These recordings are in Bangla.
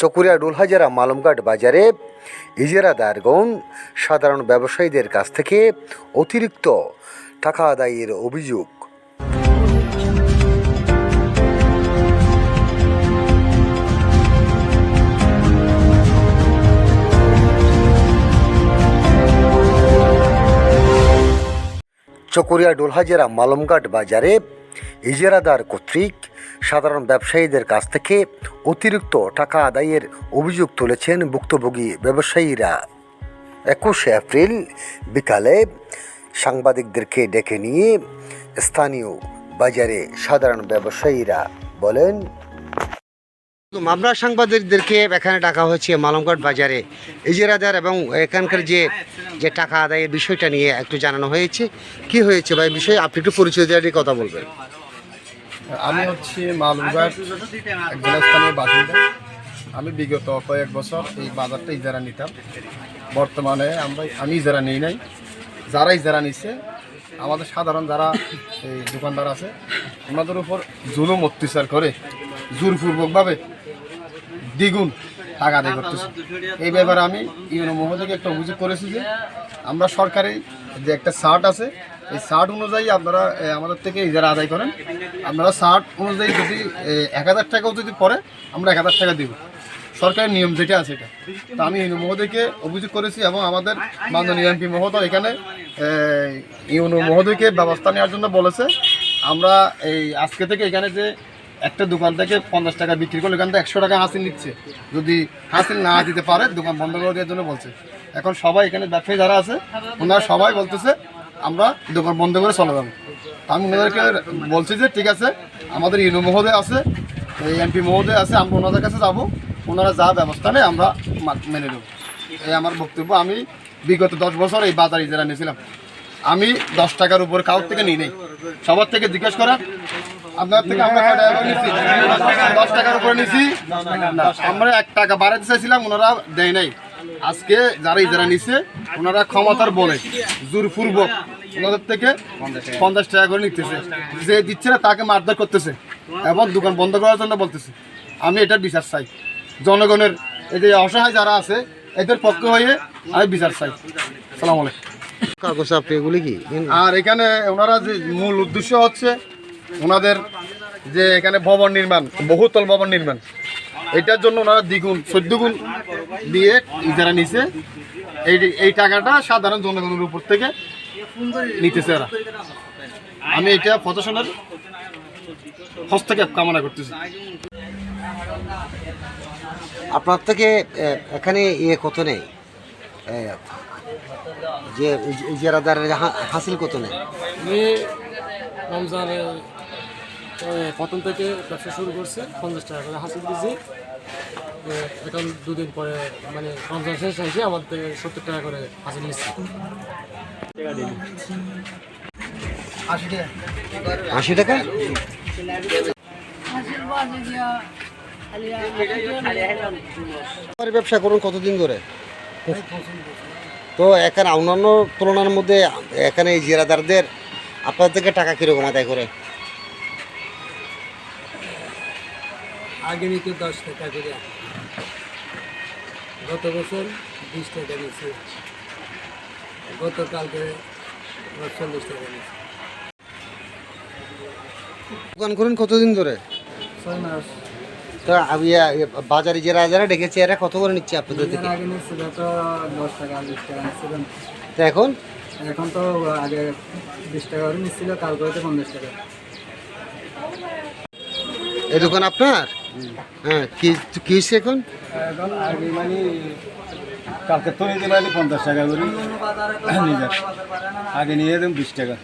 চকুরিয়া ডোলহাজারা মালমঘাট বাজারে ইজারাদারগণ সাধারণ ব্যবসায়ীদের কাছ থেকে অতিরিক্ত টাকা আদায়ের অভিযোগ। চকরিয়া ডোলহাজেরা মালমঘাট বাজারে ইজারাদার কর্তৃক সাধারণ ব্যবসায়ীদের কাছ থেকে অতিরিক্ত টাকা আদায়ের অভিযোগ তুলেছেন ভুক্তভোগী ব্যবসায়ীরা। একুশে এপ্রিল বিকালে সাংবাদিকদেরকে ডেকে নিয়ে স্থানীয় বাজারে সাধারণ ব্যবসায়ীরা বলেন মামলা সাংবাদিকদেরকে এখানে ডাকা হয়েছে মালমঘাট বাজারে। ইজারাদার এবং এখানকার যে যে টাকা আদায়ের বিষয়টা নিয়ে একটু জানানো হয়েছে। কি হয়েছে বা এই বিষয়ে আপনি একটু পরিচয় দিয়ে কথা বলবেন। আমি হচ্ছি মালুরঘাট একজন স্থানীয় বাসিন্দা। আমি বিগত কয়েক বছর এই বাজারটা ইজারা নিতাম। বর্তমানে আমরা আমি ইজারা নিই নাই। যারা ইজারা নিচ্ছে আমাদের সাধারণ যারা এই দোকানদার আছে, ওনাদের উপর জুলুম অত্যাচার করে, জোরপূর্বকভাবে দ্বিগুণ টাকা আদায় করতেছে। এই ব্যাপারে আমি ইউনো মহোদয়কে একটা অভিযোগ করেছি যে, আমরা সরকারি যে একটা শার্ট আছে এই শার্ট অনুযায়ী আপনারা আমাদের থেকে ইজারা আদায় করেন, আপনারা শার্ট অনুযায়ী যদি এক হাজার টাকাও যদি পরে আমরা এক হাজার টাকা দিব। সরকারের নিয়ম যেটা আছে এটা। তো আমি মহোদয়কে অভিযোগ করেছি এবং আমাদের মাননীয় এমপি মহোদয় এখানে ইউনো মহোদয়কে ব্যবস্থা নেওয়ার জন্য বলেছে। আমরা এই আজকে থেকে এখানে যে একটা দোকান থেকে পঞ্চাশ টাকা বিক্রি করলে, এখান থেকে একশো টাকা হাসিল নিচ্ছে। যদি হাসিল না দিতে পারে, দোকান বন্ধ করে দেওয়ার জন্য বলছে। এখন সবাই এখানে ব্যবসায়ী যারা আছে, ওনারা সবাই বলতেছে আমরা দোকান বন্ধ করে চলে যাব। আমি ওনাদেরকে বলছি যে, ঠিক আছে, আমাদের ইউনো মহোদয় আছে, এই এমপি মহোদয় আছে, আমরা ওনাদের কাছে যাব। ওনারা যা ব্যবস্থা নেয়, আমরা মেনে নেব। এই আমার বক্তব্য। আমি বিগত দশ বছর এই বাজার ইজারা নিয়েছিলাম, আমি দশ টাকার উপর কাউর থেকে নিই নাই। সবার থেকে জিজ্ঞেস করা আপনার থেকে আমরা দশ টাকার উপরে নিছি না, আমরা এক টাকা বাড়াতে চাইছিলাম, ওনারা দেয় নাই। আজকে যারা ইজারা নিছে ওনারা ক্ষমতার বলে জোরপূর্বক ওনাদের থেকে পঞ্চাশ টাকা করে নিতেছে। যে দিচ্ছে না তাকে মারধর করতেছে এবং দোকান বন্ধ করার জন্য বলতেছে। আমি এটা বিচার চাই। জনগণের এই যে অসহায় যারা আছে এদের পক্ষে হয়ে আমি বিচার চাই। সালাম আলাইকুম। কাগজ আপনি এগুলি কি? আর এখানে ওনারা যে মূল উদ্দেশ্য হচ্ছে ওনাদের যে এখানে ভবন নির্মাণ বহুতল ভবন নির্মাণ। এটার জন্য ওনারা দ্বিগুণ চোদ্দ গুণ দিয়ে ইজারা নিছে। এই এই টাকাটা সাধারণ জনগণের উপর থেকে নিতেছে ওরা। আমি এটা প্রশাসনের হস্তক্ষেপ কামনা করতেছি। আপনার থেকে এখানে ইয়ে কত নেই? যে ইজ- ইজারাদারের হাসিল কত নেই? আমি রমজানে এ, প্রথম থেকে ব্যবসা শুরু করছে পঞ্চাশ টাকা করে হাসিল দিয়েছি এখন দুদিন পরে মানে রমজান শেষ হয়েছে আমার থেকে সত্তর টাকা করে হাসিল নিচ্ছি। আশি টাকা। ব্যবসা করুন কতদিন ধরে? তো এখানে অন্যান্য তুলনার মধ্যে এখানে এই জিরাদারদের আপনার থেকে টাকা কীরকম আদায় করে? আগে নিতে দশ টাকা করে গত বছর বিশ টাকা নিয়েছি। গতকালকে চল্লিশ টাকা নিয়েছি। দোকান করেন কতদিন ধরে? ছয় মাস। তো বাজারে যারা যারা ডেকেছে এরা কত করে নিচ্ছে আপনাদের থেকে? আগে নিচ্ছিল তো দশ টাকা বিশ টাকা নিচ্ছিলাম তো এখন? এখন তো আগে বিশ টাকা করে নিচ্ছিল কালকে পঞ্চাশ টাকা। এই দোকান আপনার? হ্যাঁ কি কি হয়েছে এখন? এখন আগে মানে কালকে তো নিতে পারলে পঞ্চাশ টাকা করে। নিয়ে আগে নিয়ে দেন বিশ টাকা।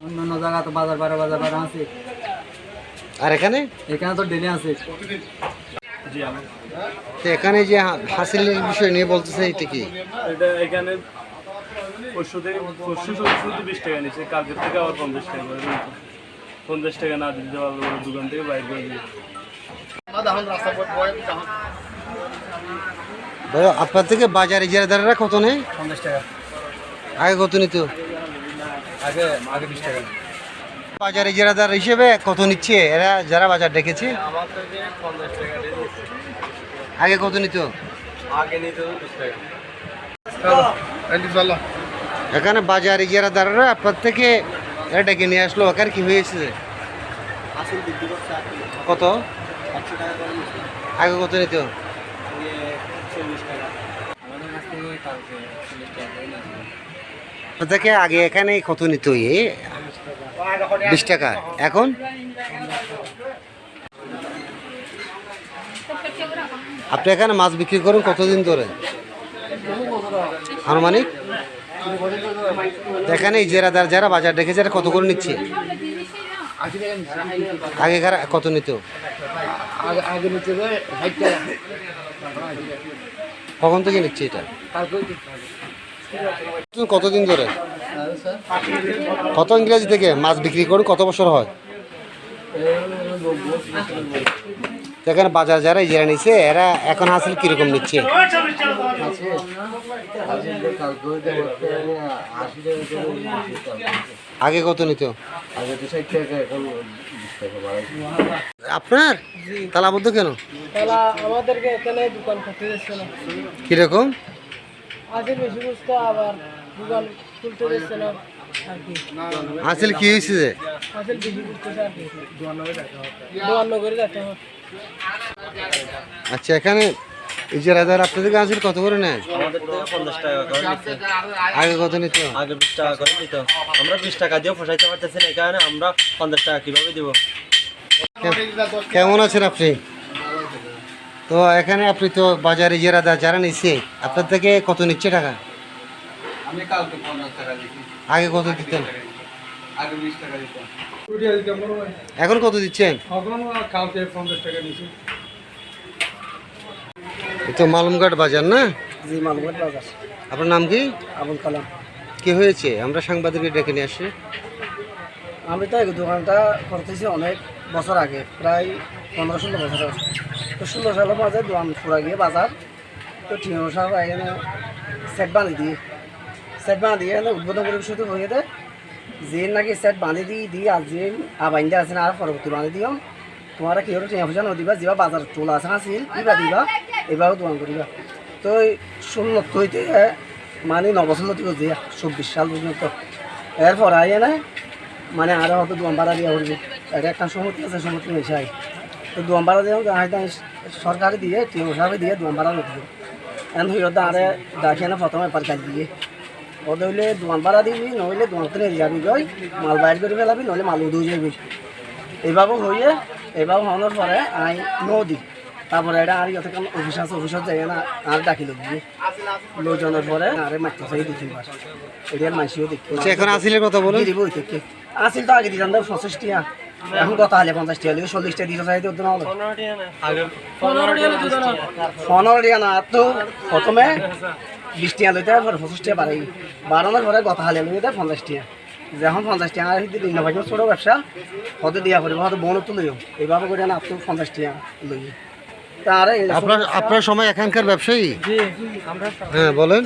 অন্যান্য জায়গা তো বাজার বারে বাজার বারে আছে। আর এখানে? এখানে তো ডেলি আছে। তো এখানে যে হা- হাসিলের বিষয় নিয়ে বলতেছে এটা কি? এটা এখানে পরশু থেকে পরশু শুধু বিশ টাকা নিচ্ছে কালকের থেকে আবার পঞ্চাশ টাকা করে। পঞ্চাশ টাকা না দিতে পারলে ওরা দোকান থেকে বাইর করে দিবে। ভাই আপনার থেকে বাজারে ইজারাদাররা কত নেই পঞ্চাশ টাকা। আগে কত নিত? আগে আগে বিশ টাকা। বাজার ইজারাদার হিসেবে কত নিচ্ছে? এরা যারা বাজার ডেকেছে। আগে কত নিত? আগে নিতে টাকা। চলো এদিক চলো। এখানে বাজার ইজারাদাররা আপনার থেকে এরা ডেকে নিয়ে আসলো? এখানে কি হয়েছে। কত। আগে কত নিত? থেকে থেকে আগে এখানে কত নিত বিশ টাকা। এখন? আপনি এখানে মাছ বিক্রি করেন কতদিন ধরে? আনুমানিক? এখানে ইজারাদার যারা বাজার যারা কত করে নিচ্ছে? আগেকার কত নিত? আগে আগে কখন থেকে নিচ্ছে এটা? কতদিন ধরে? কত ইংরেজি থেকে মাছ বিক্রি করুন? কত বছর হয়? এখানে বাজার যারা ইজারা নিচ্ছে এরা এখন হাসিল কীরকম নিচ্ছে? আগে কত নিত? আপনার? তালাবদ্ধ কেন? আমাদেরকে এখানে দোকান করতে কীরকম? আবার দোকান খুলতে দিচ্ছে কি। হয়েছে যে? আসল বেশি আচ্ছা এখানে ইজারাদার আপনাদের হাসিল কত করে নেয়? আমাদের থেকে পঞ্চাশ টাকা করে নিচ্ছে। আগে কত নিত? আগে বিশ টাকা করে নিত। আমরা বিশ টাকা দিয়েও ফসাইতে পারতেছি না এই কারণে আমরা পঞ্চাশ টাকা কীভাবে দিব? কেমন আছেন আপনি? তো এখানে আপনি তো বাজারে ইজারাদার যারা নিচ্ছে আপনার থেকে কত নিচ্ছে টাকা? আমি কালকে পঞ্চাশ টাকা দিচ্ছি আগে কত দিতেন? আগে বিশ টাকা দিতাম। এখন কত দিচ্ছেন? কালকে পঞ্চাশ টাকা দিচ্ছি তো মালুমঘাট বাজার না? জি মালুমের বাজার। আপনার নাম কি? আবুল কালাম। কি হয়েছে? আমরা সাংবাদিককে ডেকে নিয়ে আসি। আমি তো এই দোকানটা করতেছি অনেক বছর আগে প্রায় পনেরো ষোলো বছর আছে তো ষোলো সালের মাঝে দোকান ফুরা গিয়ে বাজার। তো টিনো সাহেব এখানে সেট বানিয়ে দিয়ে সেট বানিয়ে দিয়ে এখানে উদ্বোধন করে শুধু হয়ে দেয় যে নাকি সেট বানিয়ে দিই দিয়ে আর যে আবাইন্দা আছে না আর পরবর্তী বানিয়ে দিও। তোমারা কি হলো টিয়া পয়সা নদিবা যেবা বাজার চলে আসা আছিল ইবা দিবা? এবারও দোকান করিবা। তো ষোলো হইতে মানে নবছর থেকে যে চব্বিশ সাল পর্যন্ত। এরপর আইয়ে না মানে আরও হয়তো দোয়ান ভাড়া দিয়ে করবে এটা একটা সমতি আছে, সমতি মেশাই তো দোয়ান ভাড়া দিয়ে হয়তো সরকারে দিয়ে টিএম সাহেবে দিয়ে দোয়ান ভাড়া নদী এন হইল আরে ডাকি না, প্রথমে পার কাজ দিয়ে। ও দইলে দোয়ান দিবি, নইলে দোয়ান কিনে যাবি গই মাল বাইর করে ফেলাবি, নইলে মাল উদু যাবি এইভাবে হইয়ে এইভাবে হওয়ার পরে আই নদী। তারপরে এটা আর ইয়ে থেকে অফিস আছে অফিসত যাই না আর ডাকিল গিয়ে লোকজনের পরে আরে মারতে চাই দুই তিনবার এটার মাইসিও দেখি। আচ্ছা এখন আসিলের কথা বলুন দিব থেকে। আসিল তো আগে দিতাম পঁচিশ টিয়া এখন কত হলে পঞ্চাশ টিয়া লিখে চল্লিশ টিয়া দিতে চাই তো না পনেরো টিয়া না তো প্রথমে বিশ টিয়া লইতে পরে পঁচিশ টিয়া বাড়াই। বাড়ানোর পরে গত হালে লইতে পঞ্চাশ টিয়া যখন পঞ্চাশ টিয়া আর দিন ভাই ছোটো ব্যবসা কত দিয়া করিব হয়তো বনও তো লইও। এইভাবে করে না তো পঞ্চাশ টিয়া লই তার আপনার আপনার সময় এখানকার ব্যবসায়ী? হ্যাঁ বলেন।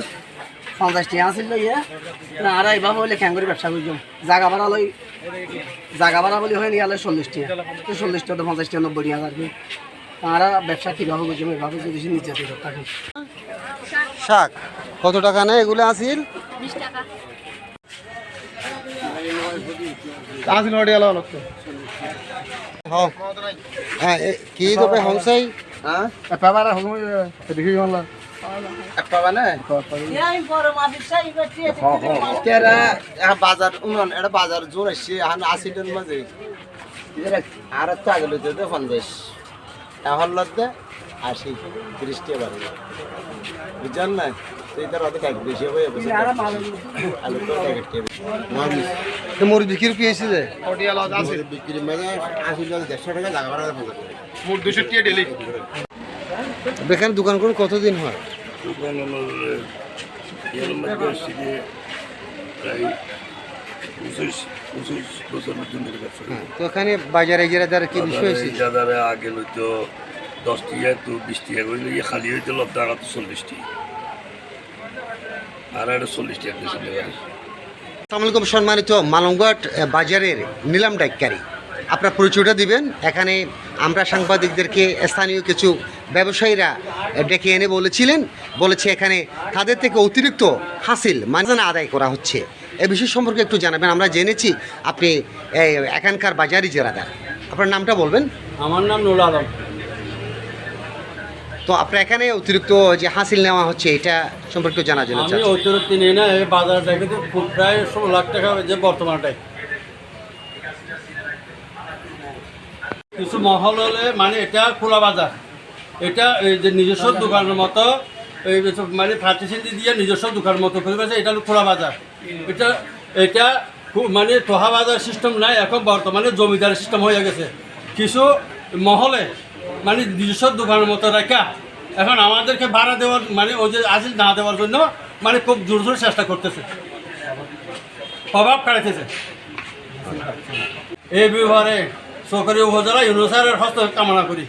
পঞ্চাশ টিয়া আছিল লইয়ে না আর এইভাবে হইলে ক্যাং করে ব্যবসা করতাম জাগা ভাড়া লই জাগা ভাড়া বলি হয় নিয়ে চল্লিশ টিয়া। তো চল্লিশ টিয়া তো পঞ্চাশ টিয়া নব্বই টিয়া আর কি তারা ব্যবসা কীভাবে করছে এভাবে যদি নিচে দিয়ে থাকে। শাক কত টাকা নেয় এগুলো আসিল আসিল হ্যাঁ হ্যাঁ কি তবে হংসাই? হ্যাঁ? এপাবার হল দেখি হল। এপাবা না? কেরা? বাজার উন্নয়ন এটা বাজার জোর আসছে এখন আশিটার মাঝে। আর তো আগে লইতে তো পঞ্চাশ। এখন লতে আশি তিরিশ টাকা বাড়বে বুঝছেন না? হয়ে টাকা বিক্রি পেয়েছে যে? বিক্রি মানে আশি দেড়শো টাকা টাকা মোট দুশো ডেলি এখানে দোকান করুন কতদিন হয়? দোকান আমার এর মধ্যে আসছে যে প্রায় পঁচিশ পঁচিশ বছরের জন্য ব্যবসা করি। তো এখানে বাজারে ইজারাদার কি বিষয় হয়েছে? যাদারে আগে লইতো দশ টিয়া তো বিশ টিয়া করে খালি হইতে লব টাকা তো চল্লিশ টিয়া। দিয়েছিল সম্মানিত মালংঘাট বাজারের নিলাম ডাইকারি। আপনার পরিচয়টা দিবেন। এখানে আমরা সাংবাদিকদেরকে স্থানীয় কিছু ব্যবসায়ীরা ডেকে এনে বলেছিলেন। বলেছে এখানে তাদের থেকে অতিরিক্ত হাসিল মানজানা আদায় করা হচ্ছে। এ বিষয় সম্পর্কে একটু জানাবেন। আমরা জেনেছি আপনি এখানকার বাজারই জেরাদার আপনার নামটা বলবেন? আমার নাম নুল আলম। তো আপনার এখানে অতিরিক্ত যে হাসিল নেওয়া হচ্ছে এটা সম্পর্কে জানার জন্য আমি অতিরিক্ত নিই না এই বাজারটা কিন্তু খুব প্রায় ষোলো লাখ টাকা যে বর্তমানটাই কিছু মহল হলে মানে এটা খোলা বাজার। এটা এই যে নিজস্ব দোকানের মতো এই মানে ফার্টিসিটি দিয়ে নিজস্ব দোকানের মতো করে গেছে এটা হলো খোলা বাজার। এটা এটা খুব মানে তোহা বাজার সিস্টেম নাই এখন বর্তমানে জমিদার সিস্টেম হয়ে গেছে। কিছু মহলে মানে নিজস্ব দোকানের মতো রেখা এখন আমাদেরকে ভাড়া দেওয়ার মানে ওই যে আজিল না দেওয়ার জন্য মানে খুব জোর জোর চেষ্টা করতেছে। প্রভাব কাটাইতেছে। এই ব্যবহারে সরকারি উপজেলা ইউনুসারের হস্ত কামনা করি।